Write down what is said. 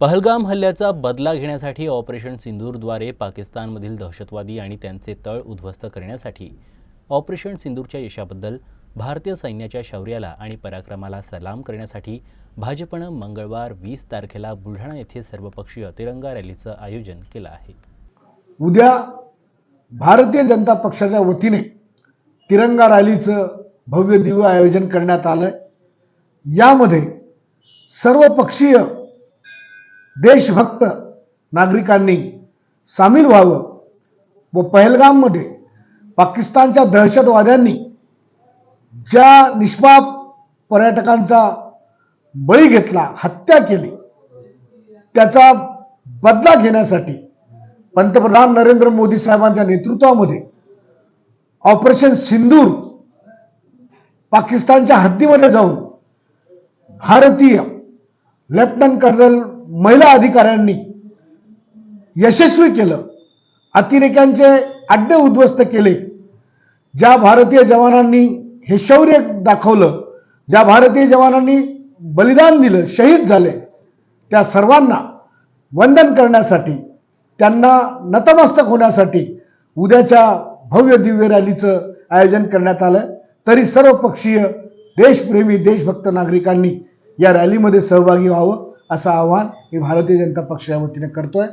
पहलगाम हल्ल्याचा बदला घेण्यासाठी ऑपरेशन सिंदूरद्वारे पाकिस्तानमधील दहशतवादी आणि त्यांचे तळ उद्ध्वस्त करण्यासाठी ऑपरेशन सिंदूरच्या यशाबद्दल भारतीय सैन्याच्या शौर्याला आणि पराक्रमाला सलाम करण्यासाठी भाजपनं मंगळवार वीस तारखेला बुलढाणा येथे सर्वपक्षीय तिरंगा रॅलीचं आयोजन केलं आहे. उद्या भारतीय जनता पक्षाच्या वतीने तिरंगा रॅलीचं भव्य दिव्य आयोजन करण्यात आलंय. यामध्ये सर्वपक्षीय देशभक्त नागरिकांनी सामील व्हावं व पहलगाममध्ये पाकिस्तानच्या दहशतवाद्यांनी ज्या निष्पाप पर्यटकांचा बळी घेतला हत्या केली त्याचा बदला घेण्यासाठी पंतप्रधान नरेंद्र मोदी साहेबांच्या नेतृत्वामध्ये ऑपरेशन सिंदूर पाकिस्तानच्या हद्दीमध्ये जाऊन भारतीय लेफ्टनंट कर्नल महिला अधिकाऱ्यांनी यशस्वी केलं. अतिरेक्यांचे अड्डे उद्ध्वस्त केले. ज्या भारतीय जवानांनी हे शौर्य दाखवलं ज्या भारतीय जवानांनी बलिदान दिलं शहीद झाले त्या सर्वांना वंदन करण्यासाठी त्यांना नतमस्तक होण्यासाठी उद्याच्या भव्य दिव्य रॅलीचं आयोजन करण्यात आलं. तरी सर्वपक्षीय देशप्रेमी देशभक्त नागरिकांनी या रॅलीमध्ये सहभागी व्हावं. असं आवाहन मी भारतीय जनता पक्षाच्या वतीने करतोय.